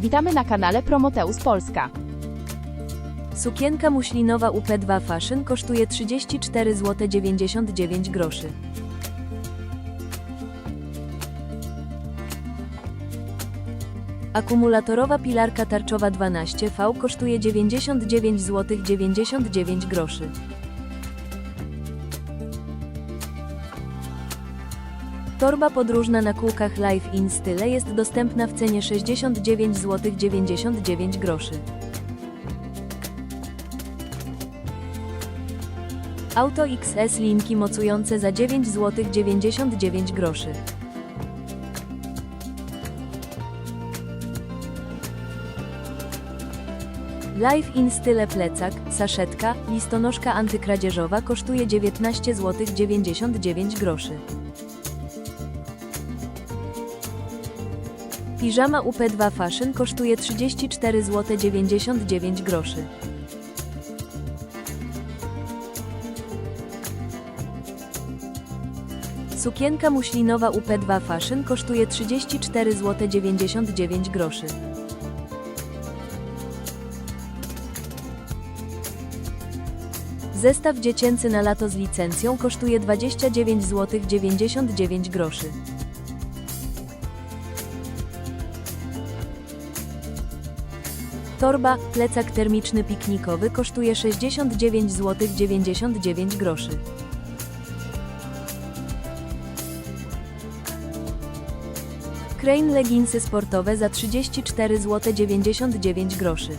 Witamy na kanale Promoteus Polska. Sukienka muślinowa UP2 Fashion kosztuje 34 zł 99 groszy. Akumulatorowa pilarka tarczowa 12V kosztuje 99 zł 99 groszy. Torba podróżna na kółkach Life in Style jest dostępna w cenie 69 zł 99 groszy. Auto XS linki mocujące za 9 zł 99 groszy. Life in style plecak, saszetka, listonoszka antykradzieżowa kosztuje 19 zł 99 groszy. Piżama UP2 Fashion kosztuje 34 zł 99 groszy. Sukienka muślinowa UP2 Fashion kosztuje 34 zł 99 groszy. Zestaw dziecięcy na lato z licencją kosztuje 29 zł 99 groszy. Torba, plecak termiczny piknikowy kosztuje 69 zł 99 groszy. Crane leginsy sportowe za 34 zł 99 groszy.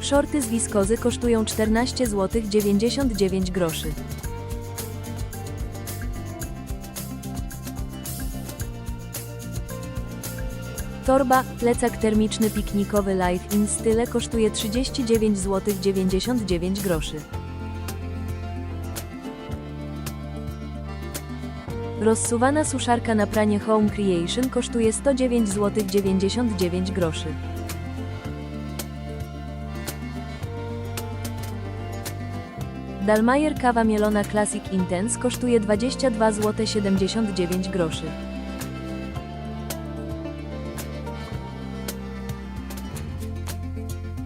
Shorty z wiskozy kosztują 14 zł 99 groszy. Torba, plecak termiczny piknikowy Life in Style kosztuje 39 zł 99 groszy. Rozsuwana suszarka na pranie Home Creation kosztuje 109 zł 99 groszy. Kawa mielona Classic Intense kosztuje 22 zł 79 groszy.